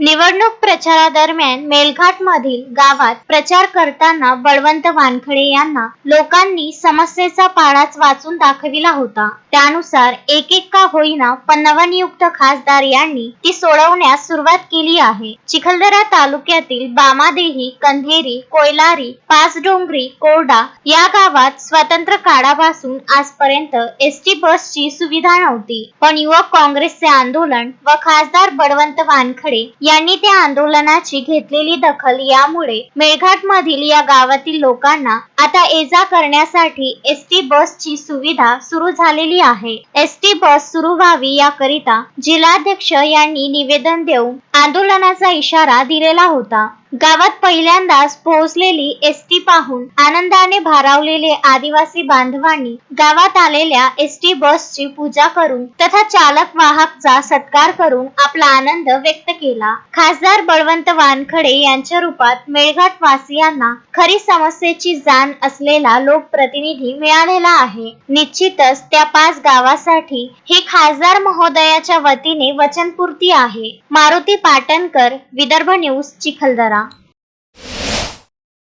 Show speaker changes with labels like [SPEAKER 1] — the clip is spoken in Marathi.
[SPEAKER 1] निवडणूक प्रचारादरम्यान मेलघाट मधील गावात प्रचार करताना बळवंत वानखडे यांना लोकांनी समस्येचा पाडाच वाचून दाखविला होता. त्यानुसार एक एक का होईना पण नवनियुक्त खासदार यांनी ती सोडवण्यास सुरुवात केली आहे. चिखलदरा तालुक्यातील बामादेही कंधेरी कोयलारी पाचडोंगरी कोरडा या गावात स्वतंत्र काळापासून आजपर्यंत एस टी बसची सुविधा नव्हती. पण युवक काँग्रेसचे आंदोलन व खासदार बळवंत वानखडे यांनी त्या आंदोलनाची घेतलेली दखल यामुळे मेळघाट मधील या गावातील लोकांना आता ये जा करण्यासाठी एस टी बसची सुविधा सुरू झालेली आहे. एस टी बस सुरू व्हावी याकरिता जिल्हाध्यक्ष यांनी निवेदन देऊन आंदोलनाचा इशारा दिलेला होता. गावात पहिल्यांदाच पोहोचलेली एस टी पाहून आनंदाने भारावलेले आदिवासी बांधवांनी गावात आलेल्या एस टी बसची पूजा करून तथा चालक वाहकचा सत्कार करून आपला आनंद व्यक्त केला. खासदार बळवंत वानखडे यांच्या रूपात मेळघाट वासियांना खरी समस्येची जाण असलेला लोकप्रतिनिधी मिळालेला आहे. निश्चितच त्या पाच गावासाठी हे खासदार महोदयाच्या वतीने वचनपूर्ती आहे. मारुती पाटणकर विदर्भ न्यूज चिखलदरा.